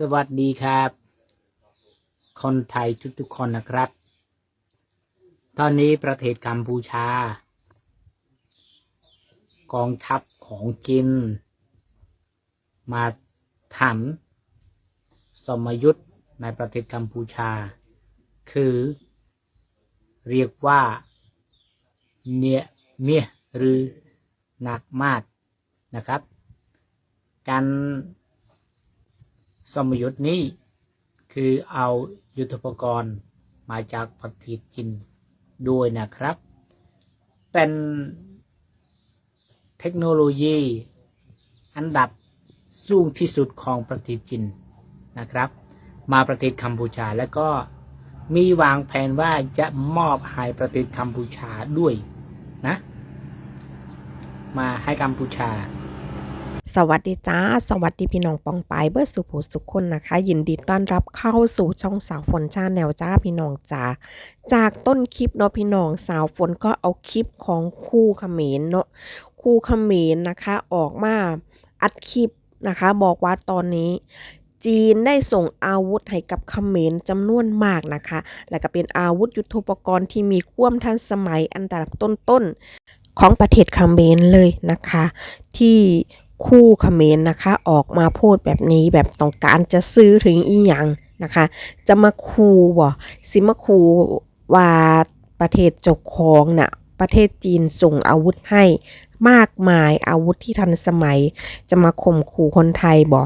สวัสดีครับ คนไทยทุกๆคนนะครับ ตอนนี้ประเทศกัมพูชา กองทัพของจีนมาทำสมยุทธ์ในประเทศกัมพูชา คือเรียกว่าเนี่ยเมียหรือหนักมากนะครับ การ สมยุทธ์นี้คือเอายุทธปกรณ์มาจากประเทศจีนด้วยนะครับ เป็นเทคโนโลยีอันดับสูงที่สุดของประเทศจีนนะครับ มาประเทศกัมพูชาแล้วก็มีวางแผนว่าจะมอบให้ประเทศกัมพูชาด้วยนะ มาให้กัมพูชา สวัสดีจ้า สวัสดีพี่น้องปองปายเบอร์สุภูสุขคนนะคะ ยินดีต้อนรับเข้าสู่ช่องสาวฝนชาแนวจ้าพี่น้องจ้าจากต้นคลิปเนาะพี่น้องสาวฝนก็เอาคลิปของคู่เขมรเนาะคู่เขมรนะคะ ออกมาอัดคลิปนะคะ บอกว่าตอนนี้จีนได้ส่งอาวุธให้กับเขมรจำนวนมากนะคะ และก็เป็นอาวุธยุทโธปกรณ์ที่มีความทันสมัยอันดับต้นๆของประเทศเขมรเลยนะคะ ที่ คู่เขมรนะคะ ออกมาพูดแบบนี้แบบต้องการจะซื้อถึงอีหยังนะคะ จะมาคูบ่สิมาคูว่าประเทศเจ้าของน่ะประเทศจีนส่งอาวุธให้มากมายอาวุธที่ทันสมัย จะมาข่มขู่คนไทยบ่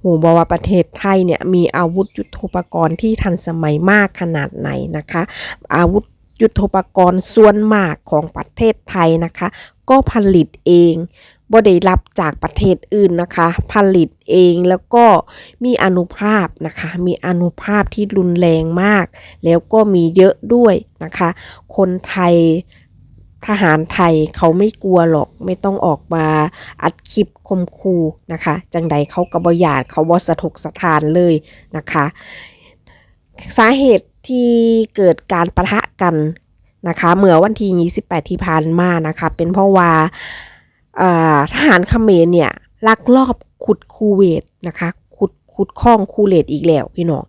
หูบอกว่าประเทศไทยเนี่ยมีอาวุธยุทโธปกรณ์ที่ทันสมัยมากขนาดไหนนะคะ อาวุธยุทโธปกรณ์ส่วนมากของประเทศไทยนะคะ ก็ผลิตเอง บ่ได้รับจากประเทศอื่นนะคะ ผลิตเองแล้วก็มีอนุภาพนะคะ มีอนุภาพที่รุนแรงมาก แล้วก็มีเยอะด้วยนะคะ คนไทยทหารไทยเขาไม่กลัวหรอกไม่ต้องออกมาอัดคลิปคมคูนะคะ จังใดเขากระบหยาดเขาบอสะทกสะทานเลยนะคะ สาเหตุที่เกิดการประทะกันนะคะเมื่อวันที่28ที่ผ่านมานะคะ เป็นเพราะว่า ทหารเขมรเนี่ยลักลอบขุดคูเวตนะคะขุดขุดคลองคูเลตอีกแล้วพี่น้อง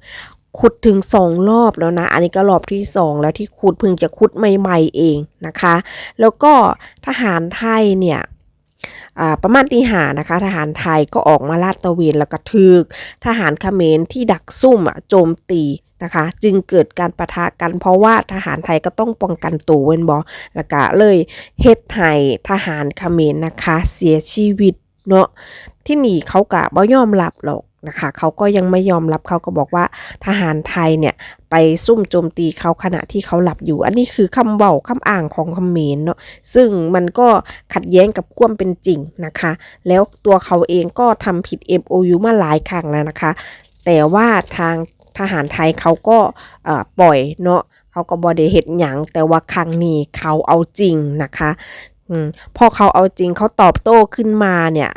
ขุดถึงสองรอบแล้วนะ อันนี้ก็รอบที่สองแล้วที่ขุดเพิ่งจะขุดใหม่ ๆ เองนะคะ แล้วก็ทหารไทยเนี่ยประมาณตีหานะคะ ทหารไทยก็ออกมาลาดตระเวนแล้วก็ทึกทหารเขมรที่ดักซุ่มอะโจมตี นะคะ จึงเกิดการประทะกัน เพราะว่าทหารไทยก็ต้องป้องกันตัวเว้นบอแล้วก็เลยเฮ็ดให้ทหารเขมรนะคะ เสียชีวิตเนาะที่นี่เขากะบ่ยอมรับหรอกนะคะเขาก็ยังไม่ยอมรับเขาก็บอกว่าทหารไทยเนี่ยไปซุ่มโจมตีเขาขณะที่เขาหลับอยู่ อันนี้คือคำเว้าคำอ้างของเขมรเนาะซึ่งมันก็ขัดแย้งกับความเป็นจริงนะคะ แล้วตัวเขาเองก็ทำผิด MOU มาหลายครั้งแล้วนะคะ แต่ว่าทาง ทหารไทยเขาก็ปล่อยเนาะเขาก็บอได้เห็ดหยังแต่ว่าครั้งนี้เขาเอาจริงนะคะอพอเขาเอาจริงเขาตอบโต้ขึ้นมาเนี่ย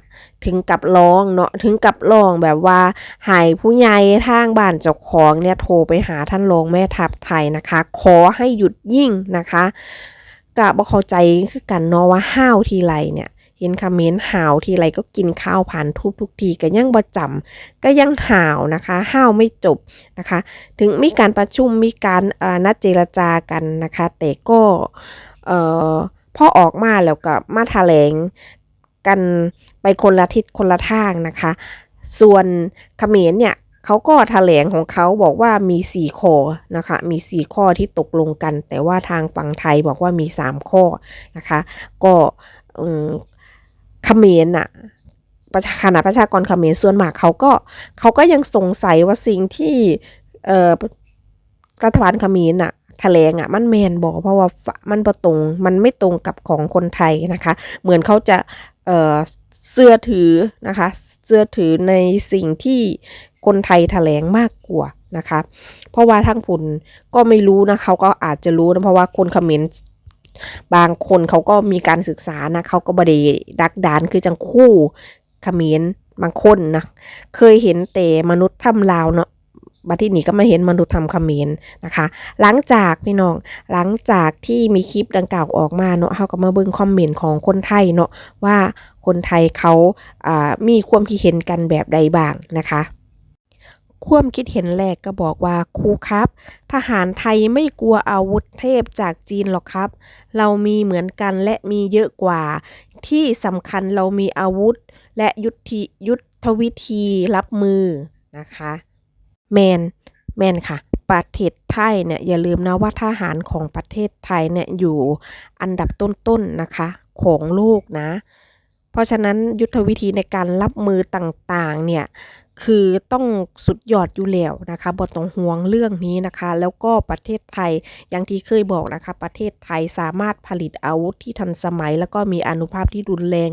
ถึงกับร้องเนาะถึงกับร้องแบบว่าหายผู้ใหญ่ทางบ้านเจ้าของเนี่ยโทรไปหาท่านรองแม่ทัพไทยนะคะ ขอให้หยุดยิ่งนะคะกะบ่เข้าใจคือกันเนาะว่าห้าวทีไรเนี่ย เห็นคอมเมนต์ห่าวทีไรก็กินข้าวผ่านทุบทุกทีก็ยังบ่จำก็ยังห่าวนะคะห้าวไม่จบนะคะ ถึงมีการประชุมมีการนัดเจรจากันนะคะแต่ก็เอ่อพอออกมาแล้วก็มาแถลงกันไปคนละทิศคนละทางนะคะ ส่วนเขมรเนี่ยเขาก็แถลงของเขาบอกว่ามี 4 ข้อนะคะ มี 4 ข้อที่ตกลงกัน แต่ว่าทางฝั่งไทยบอกว่ามี 3 ข้อนะคะ ก็ เขมรน่ะประชาคณะประชากรเขมรส่วนมากเขาก็เขาก็ยังสงสัยว่าสิ่งที่เอ่อรัฐบาลเขมรน่ะแถลงอะมันแมนบอกเพราะว่ามันประตรงมันไม่ตรงกับของคนไทยนะคะ เหมือนเขาจะเอ่อเสื้อถือนะคะเสื้อถือในสิ่งที่คนไทยแถลงมากกว่านะคะ เพราะว่าทางผุนก็ไม่รู้นะเขาก็อาจจะรู้นะเพราะว่าคนเขมร บางคนเขาก็มีการศึกษานะเขาก็บดีดักดานคือจังคู่ขมรบางคนนะเคยเห็นแต่มนุษย์ถ้ำลาวเนาะบัดที่นี้ก็มาเห็นมนุษย์ทำขมรนนะคะ หลังจากพี่น้อง หลังจากที่มีคลิปดังกล่าวออกมาเนาะเขาก็มาเบิ่งคอมเมนต์ของคนไทยเนาะว่าคนไทยเขาอ่ามีความคิดเห็นกันแบบใดบ้างนะคะ ความคิดเห็นแรกก็บอกว่าครูครับ ทหารไทยไม่กลัวอาวุธเทพจากจีนหรอกครับ เรามีเหมือนกันและมีเยอะกว่า ที่สำคัญเรามีอาวุธ และยุทธิยุทธวิธีรับมือนะคะ แมน แมนค่ะ ประเทศไทยเนี่ยอย่าลืมนะว่าทหารของประเทศไทยเนี่ยอยู่อันดับต้นๆนะคะของโลกนะ เพราะฉะนั้นยุทธวิธีในการรับมือต่างๆเนี่ย คือต้องสุดยอดอยู่แล้วนะคะบทต้องห่วงเรื่องนี้นะคะ แล้วก็ประเทศไทยอย่างที่เคยบอกนะคะ ประเทศไทยสามารถผลิตอาวุธที่ทันสมัย แล้วก็มีอนุภาพที่รุนแรง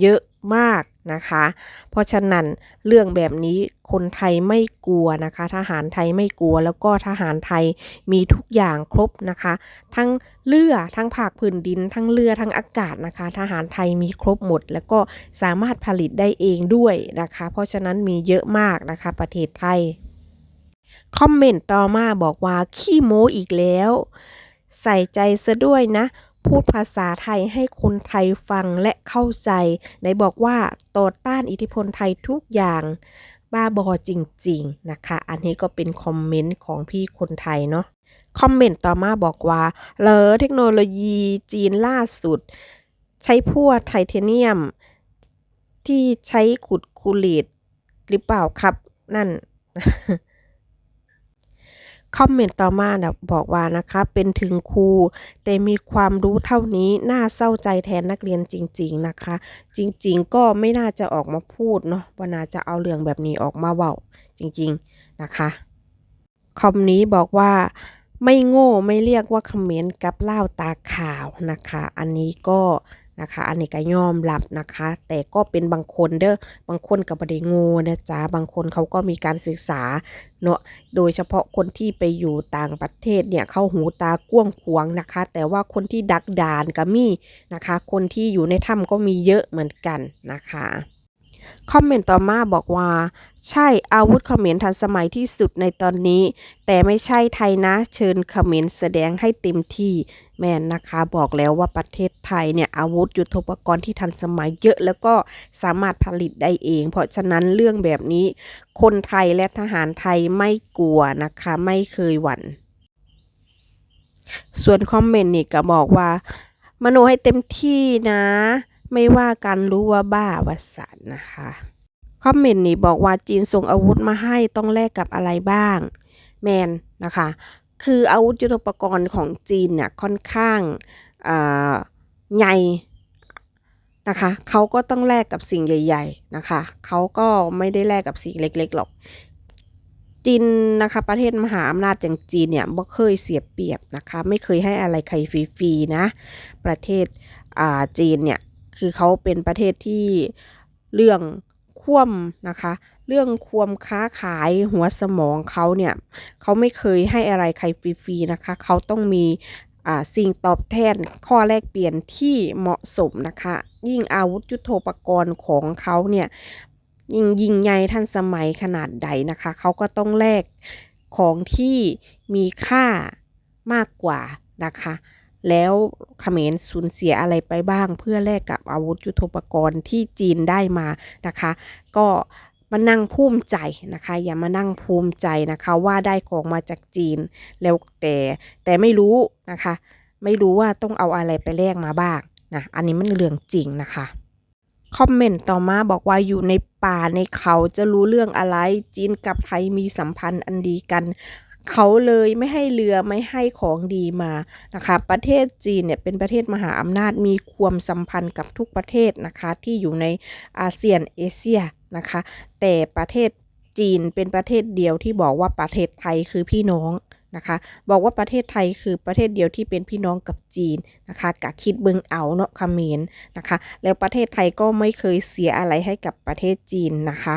เยอะมาก นะคะ เพราะฉะนั้นเรื่องแบบนี้คนไทยไม่กลัวนะคะ ทหารไทยไม่กลัวแล้วก็ทหารไทยมีทุกอย่างครบนะคะ ทั้งเรือทั้งภาคพื้นดิน ทั้งเรือทั้งอากาศนะคะ ทหารไทยมีครบหมด แล้วก็สามารถผลิตได้เองด้วยนะคะ เพราะฉะนั้นมีเยอะมากนะคะประเทศไทยคอมเมนต์ต่อมาบอกว่าขี้โม้อีกแล้ว ใส่ใจซะด้วยนะ พูดภาษาไทยให้คนไทยฟังและเข้าใจไหนบอกว่าต่อต้านอิทธิพลไทยทุกอย่างบ้าบอจริง ๆ นะคะ อันนี้ก็เป็นคอมเมนต์ของพี่คนไทยเนาะ คอมเมนต์ต่อมาบอกว่า เลอเทคโนโลยีจีนล่าสุด ใช้พวกไทเทเนียม ที่ใช้ขุดคูเลตหรือเปล่าครับ นั่น คอมเมนต์ต่อมานะบอกว่านะคะเป็นถึงครูแต่มีความรู้เท่านี้น่าเศร้าใจแทนนักเรียนจริง ๆนะคะ จริงๆ ก็ไม่น่าจะออกมาพูดเนาะว่าน่าจะเอาเรื่องแบบนี้ออกมาเว้าจริงๆนะคะคอมนี้บอกว่าไม่โง่ไม่เรียกว่าคอมเมนต์กับเล่าตาขาวนะคะ อันนี้ก็ นะคะ อันนี้ก็ยอมรับนะคะ แต่ก็เป็นบางคนเด้อบางคนก็บ่ได้โง่นะจ๊ะบางคนเขาก็มีการศึกษาเนาะโดยเฉพาะคนที่ไปอยู่ต่างประเทศเนี่ยเข้าหูตากว้างขวางนะคะ แต่ว่าคนที่ดักดานก็มีนะคะ คนที่อยู่ในถ้ำก็มีเยอะเหมือนกันนะคะคอมเมนต์ต่อมาบอกว่า ใช่อาวุธเขมรทันสมัยที่สุดในตอนนี้ แต่ไม่ใช่ไทยนะเชิญเขมรแสดงให้เต็มที่ แม่นนะคะบอกแล้วว่าประเทศไทยเนี่ยอาวุธยุทโธปกรณ์ที่ทันสมัยเยอะ แล้วก็สามารถผลิตได้เอง เพราะฉะนั้นเรื่องแบบนี้ คนไทยและทหารไทยไม่กลัวนะคะไม่เคยหวั่นส่วนคอมเมนต์นี่ก็บอกว่า มโนให้เต็มที่นะ ไม่ว่ากันรู้ว่าบ้าวสันนะคะคอมเมนต์นี้บอกว่าจีนส่งอาวุธมาให้ต้องแลกกับอะไรบ้าง แมนนะคะ คืออาวุธยุทโธปกรณ์ของจีนเนี่ยค่อนข้างใหญ่นะคะเขาก็ต้องแลกกับสิ่งใหญ่ ๆนะคะเขาก็ไม่ได้แลกกับสิ่งเล็กๆหรอกจีนนะคะประเทศมหาอำนาจอย่างจีนเนี่ยบ่เคยเสียเปรียบนะคะไม่เคยให้อะไรใครฟรีๆนะประเทศจีนเนี่ยคือเขาเป็นประเทศที่เรื่อง คว่ำนะคะ เรื่องความค้าขายหัวสมองเขาเนี่ยเขาไม่เคยให้อะไรใครฟรีๆนะคะเขาต้องมีอ่าสิ่งตอบแทนข้อแลกเปลี่ยนที่เหมาะสมนะคะ ยิ่งอาวุธยุโทโธปกรณ์ของเขาเนี่ยยิ่งยิ่งใหญ่ทันสมัยขนาดใดนะคะเขาก็ต้องแลกของที่มีค่ามากกว่านะคะ แล้วเขมรสูญเสียอะไรไปบ้าง เพื่อแลกกับอาวุธยุทโธปกรณ์ที่จีนได้มานะคะ ก็มานั่งภูมิใจนะคะ อย่ามานั่งภูมิใจนะคะว่าได้ของมาจากจีนแล้วแต่แต่ไม่รู้นะคะ ไม่รู้ว่าต้องเอาอะไรไปแลกมาบ้างนะอันนี้มันเรื่องจริงนะคะคอมเมนต์ต่อมาบอกว่าอยู่ในป่าในเขาจะรู้เรื่องอะไรจีนกับไทยมีสัมพันธ์อันดีกัน เขาเลยไม่ให้เรือไม่ให้ของดีมานะคะประเทศจีนเนี่ยเป็นประเทศมหาอำนาจมีความสัมพันธ์กับทุกประเทศนะคะที่อยู่ในอาเซียนเอเชียนะคะแต่ประเทศจีนเป็นประเทศเดียวที่บอกว่าประเทศไทยคือพี่น้องนะคะบอกว่าประเทศไทยคือประเทศเดียวที่เป็นพี่น้องกับจีนนะคะกะคิดเบิงเอาเนาะคเมรนะคะแล้วประเทศไทยก็ไม่เคยเสียอะไรให้กับประเทศจีนนะคะ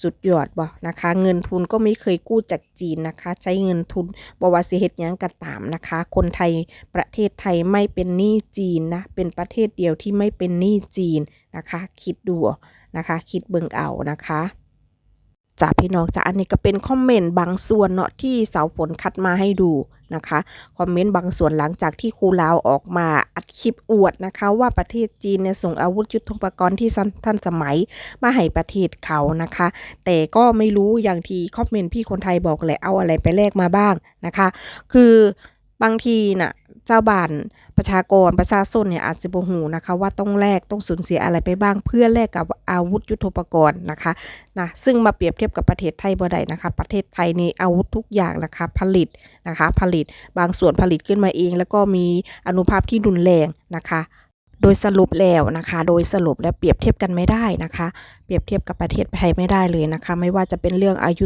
สุดยอดบ่นะคะ เงินทุนก็ไม่เคยกู้จากจีนนะคะ ใช้เงินทุนบวาสิเฮ็ดยังก็ตามนะคะ คนไทยประเทศไทยไม่เป็นหนี้จีนนะ เป็นประเทศเดียวที่ไม่เป็นหนี้จีนนะคะ คิดดูนะคะ คิดเบิ่งเอานะคะ จ้าพี่น้องจ้าอันนี้ก็เป็นคอมเมนต์บางส่วนเนาะที่สาวฝนคัดมาให้ดูนะคะคอมเมนต์บางส่วนหลังจากที่ครูลาวออกมาอัดคลิปอวดนะคะ ว่าประเทศจีนเนี่ยส่งอาวุธยุทโธปกรณ์ที่ทันสมัยมาให้ประเทศเขานะคะ แต่ก็ไม่รู้อย่างที่คอมเมนต์พี่คนไทยบอกแหละเอาอะไรไปแลกมาบ้างนะคะ คือบางทีน่ะเจ้าบ้าน ประชากรประชาชนเนี่ยอาจจะบ่ฮู้นะคะว่าต้องแลกต้องสูญเสียอะไรไปบ้าง เพื่อแลกกับอาวุธยุทโธปกรณ์นะคะนะซึ่งมาเปรียบเทียบกับประเทศไทยบ่ได้นะคะ ประเทศไทยนี่อาวุธทุกอย่างนะคะผลิตนะคะผลิตบางส่วนผลิตขึ้นมาเอง แล้วก็มีอนุภาพที่รุนแรงนะคะโดยสรุปแล้วนะคะ โดยสรุปและเปรียบเทียบกันไม่ได้นะคะ เปรียบเทียบกับประเทศไทยไม่ได้เลยนะคะ ไม่ว่าจะเป็นเรื่องอายุ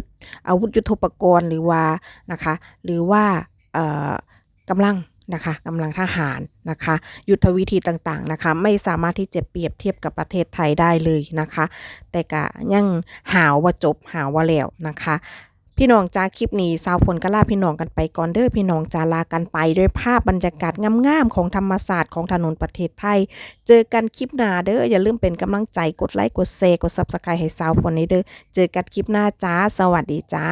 อาวุธยุทโธปกรณ์หรือว่านะคะ หรือว่าเอ่อกำลัง นะคะกำลังทหารนะคะ ยุทธวิธีต่างๆนะคะ ไม่สามารถที่จะเปรียบเทียบกับประเทศไทยได้เลยนะคะ แต่ก็ยังหาวว่าจบหาวว่าแล้วนะคะพี่น้องจ้าคลิปนี้สาวผลก็ลาพี่น้องกันไปก่อนเด้อพี่น้องจ้าลากันไปด้วยภาพบรรยากาศงามๆของธรรมศาสตร์ของถนนประเทศไทย เจอกันคลิปหน้าเด้ออย่าลืมเป็นกำลังใจกดไลค์กดแชร์กด Subscribe ให้สาวผลนี้เด้อเจอกันคลิปหน้าจ้า สวัสดีจ้า